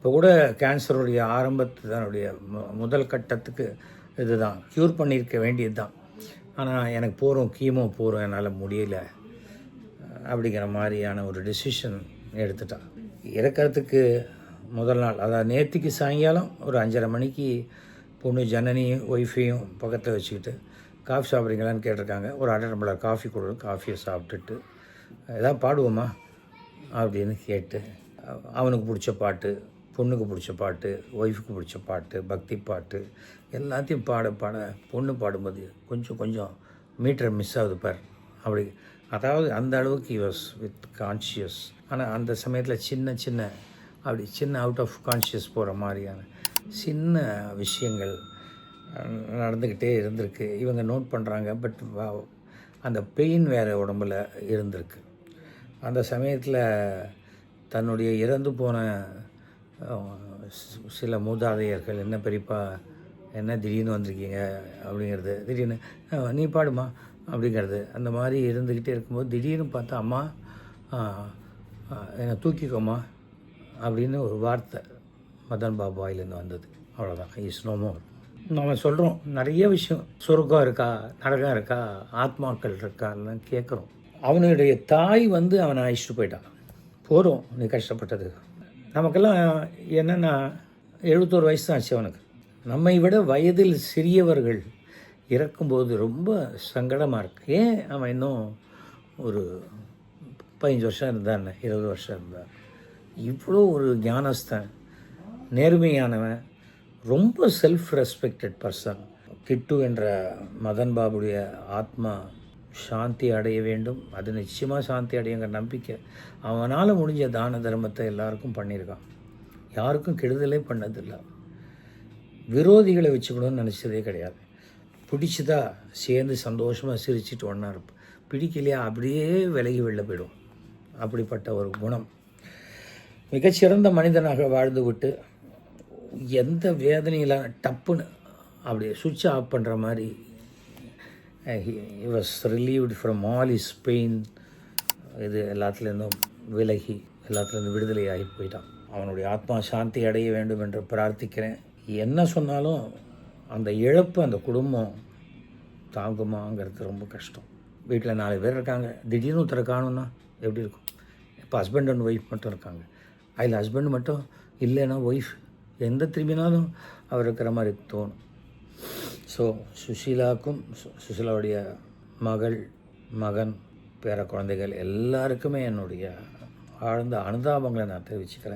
இப்போ கூட கேன்சருடைய ஆரம்பத்தினுடைய முதல் கட்டத்துக்கு இதுதான். க்யூர் பண்ணியிருக்க வேண்டியது தான் ஆனால் எனக்கு போகிறோம் கீமோ போகிறோம் என்னால் முடியலை. அப்படிங்கிற மாதிரியான ஒரு டெசிஷன் எடுத்துட்டான் இறக்கறதுக்கு முதல் நாள் அதாவது நேற்றுக்கு சாயங்காலம் ஒரு அஞ்சரை மணிக்கு பொண்ணு ஜனனியும் ஒய்ஃபையும் பக்கத்தில் வச்சுக்கிட்டு காஃபி சாப்பிட்றீங்களான்னு கேட்டிருக்காங்க. ஒரு அரை டம்ளர் காஃபி கொடு காஃபியை சாப்பிட்டுட்டு ஏதாவது பாடுவோமா? அப்படின்னு கேட்டு அவனுக்கு பிடிச்ச பாட்டு பொண்ணுக்கு பிடிச்ச பாட்டு ஒய்ஃபுக்கு பிடிச்ச பாட்டு பக்தி பாட்டு எல்லாத்தையும் பாட பாட பொண்ணு பாடும்போது கொஞ்சம் கொஞ்சம் மீட்டர் மிஸ் ஆகுது பார். அப்படி அதாவது அந்த அளவுக்கு யூஸ் வித் கான்ஷியஸ் ஆனால் அந்த சமயத்தில் சின்ன சின்ன அப்படி சின்ன அவுட் ஆஃப் கான்ஷியஸ் போகிற மாதிரியான சின்ன விஷயங்கள் நடந்துக்கிட்டே இருந்திருக்கு. இவங்க நோட் பண்ணுறாங்க பட் அந்த பெயின் வேறு உடம்புல இருந்திருக்கு. அந்த சமயத்தில் தன்னுடைய இறந்து போன சில மூதாதையர்கள் என்ன பெரியப்பா என்ன திடீர்னு வந்திருக்கீங்க? அப்படிங்கிறது. திடீர்னு நீ பாடுமா? அப்படிங்கிறது. அந்த மாதிரி இருந்துக்கிட்டே இருக்கும்போது திடீர்னு பார்த்தா அம்மா என்னை தூக்கிக்கோமா அப்படின்னு ஒரு வார்த்தை மதன் பாபு வாயிலேருந்து வந்தது. அவ்வளோதான் இஸ் நோமோ நம்ம சொல்கிறோம் நிறைய விஷயம். சொர்க்கம் இருக்கா நரகம் இருக்கா ஆத்மாக்கள் இருக்காலாம் கேட்குறோம் அவனுடைய தாய் வந்து அவனை அழிச்சிட்டு போயிட்டான். போதும் நீ கஷ்டப்பட்டது நமக்கெல்லாம் என்னென்னா எழுபத்தோரு வயசு தான் ஆச்சு அவனுக்கு. நம்மை விட வயதில் சிறியவர்கள் இறக்கும்போது ரொம்ப சங்கடமாக இருக்கு. ஏன் அவன் இன்னும் ஒரு பதினஞ்சு வருஷம் இருந்தான் இருபது வருஷம் இருந்தான். இவ்வளோ ஒரு ஞானஸ்தன் நேர்மையானவன் ரொம்ப செல்ஃப் ரெஸ்பெக்டட் பர்சன் கிட்டு என்ற மதன் பாபுடைய ஆத்மா சாந்தி அடைய வேண்டும். அது நிச்சயமாக சாந்தி அடையுங்கிற நம்பிக்கை. அவனால் முடிஞ்ச தான தர்மத்தை எல்லாருக்கும் பண்ணியிருக்கான். யாருக்கும் கெடுதலே பண்ணதில்லை. விரோதிகளை வச்சுக்கணும்னு நினச்சதே கிடையாது. பிடிச்சதா சேர்ந்து சந்தோஷமாக சிரிச்சிட்டு ஒன்றா இருப்போம் பிடிக்கலையா அப்படியே விலகி வெளில போயிடும். அப்படிப்பட்ட ஒரு குணம். மிகச்சிறந்த மனிதனாக வாழ்ந்து விட்டு எந்த வேதனையில் டப்புன்னு அப்படியே சுவிட்ச் ஆஃப் பண்ணுற மாதிரி was relieved from all is pain இது எல்லாத்துலேருந்தும் விலகி எல்லாத்துலேருந்து விடுதலையாகி போயிட்டான். அவனுடைய ஆத்மா சாந்தி அடைய வேண்டும் என்று பிரார்த்திக்கிறேன். என்ன சொன்னாலும் அந்த இழப்பு அந்த குடும்பம் தாங்குமாங்கிறது ரொம்ப கஷ்டம். வீட்டில் நாலு பேர் இருக்காங்க. திடீர்னு ஒருத்தரை காணும்னா எப்படி இருக்கும்? இப்போ ஹஸ்பண்ட் அண்ட் ஒய்ஃப் மட்டும் இருக்காங்க. அதில் ஹஸ்பண்ட் மட்டும் இல்லைன்னா ஒய்ஃப் எந்த திரும்பினாலும் அவர் இருக்கிற மாதிரி தோணும். ஸோ சுஷீலாவுக்கும் சு- சுஷீலாவுடைய மகள் மகன் பேர குழந்தைகள் எல்லாருக்குமே என்னுடைய ஆழ்ந்த அனுதாபங்களை நான் தெரிவிச்சுக்கிறேன்.